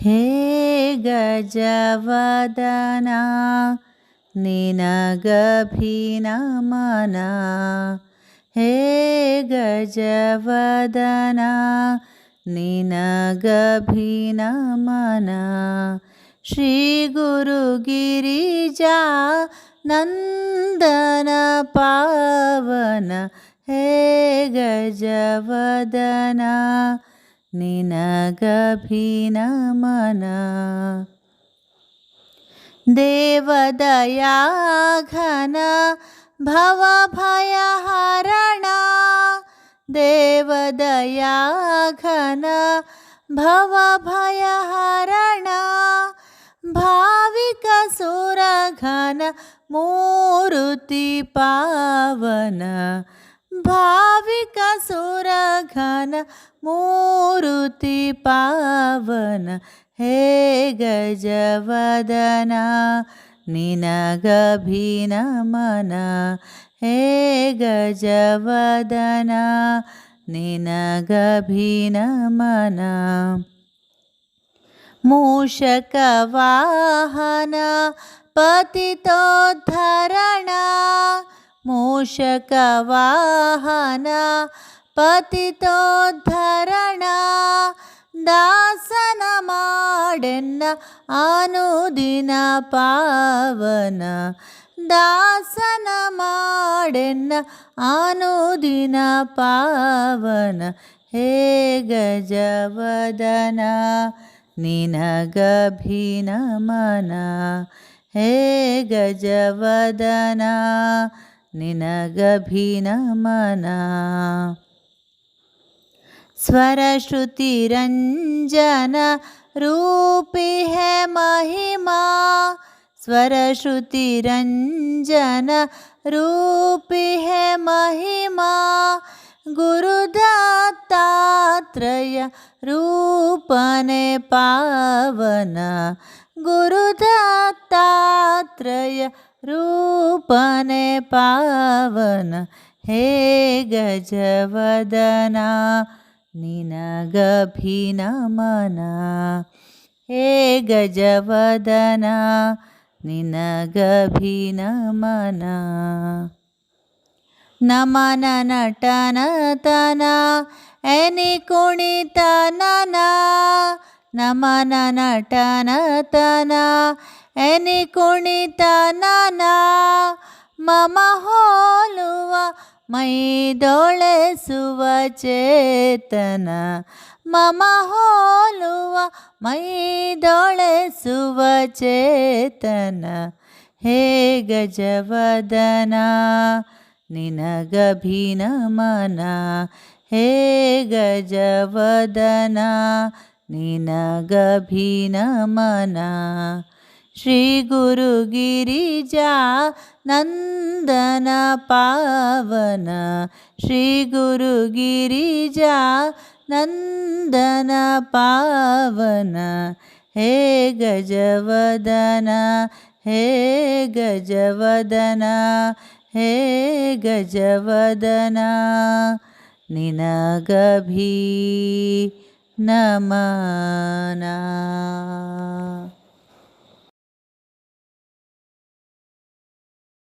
ಹೇ ಗಜವದನ ನಿನಗಭಿನಮನ ಹೇ ಗಜವದನ ನಿನಗಭಿನಮನ ಶ್ರೀ ಗುರು ಗಿರಿಜಾ ನಂದನ ಪಾವನ ಹೇ ಗಜವದನ ನಿನಗಭಿನಮನ. ದೇವದಯಾಘನ ಭವಭಯಹರಣ. ದೇವದಯಾಘನ ಭವಭಯಹರಣ. ಭಾವಿಕ ಸುರಘನ ಮೂರುತಿ ಪಾವನ. ಭಾವಿಕ ಸುರಘನ ಮೂರುತಿ ಪಾವನ ಹೇ ಗಜವದನ ನಿನಗಭಿನಮನ ಹೇ ಗಜವದನ ನಿನಗಭಿನಮನ ಮೂಷಕವಾಹನ ಪತಿತೋದ್ಧರಣ ಮೂಷಕವಾಹನ ಪತಿತೋದ್ಧರಣ ದಾಸನ ಮಾಡೆನ್ನ ಅನುದಿನ ಪಾವನ ದಾಸನ ಮಾಡೆನ್ನ ಅನುದಿನ ಪಾವನ ಹೇ ಗಜವದನ ನಿನಗಭಿನಮನ ಹೇ ಗಜವದನ ನಿನಗಭಿನಮನ स्वरश्रुतिरञ्जन रूपी है महिमा स्वरश्रुतिरञ्जन। रूपी है महिमा गुरुदत्तात्रय रूपने पावन। गुरुदत्तात्रय रूपने पावन। हे गजवदना ನಿನಗಭಿನಮನ ಹೇ ಗಜವದನ ನಿನಗಭಿನಮನ. ನಮನ ನಟನತನ ಎನಿ ಕುಣಿತನನ ನಮನ ನಟನತನ ಎನಿ ಕುಣಿತನನ ಮಮ ಹೋಲುವ ಮೈದೊಳೆಸುವ ಚೇತನ ಮಮ ಹೋಲುವ ಮೈದೊಳೆಸುವ ಚೇತನ. ಹೇ ಗಜವದನ ನಿನಗಭಿನಮನ ಹೇ ಗಜವದನ ನಿನಗಭಿನಮನ ಶ್ರೀ ಗುರು ಗಿರಿಜಾ ನಂದನ ಪಾವನ. ಶ್ರೀ ಗುರು ಗಿರಿಜಾ ನಂದನ ಪಾವನ. ಹೇ ಗಜವದನ ಹೇ ಗಜವದನ ಹೇ ಗಜವದನ. ನಿನಗಭೀ ನಮನ.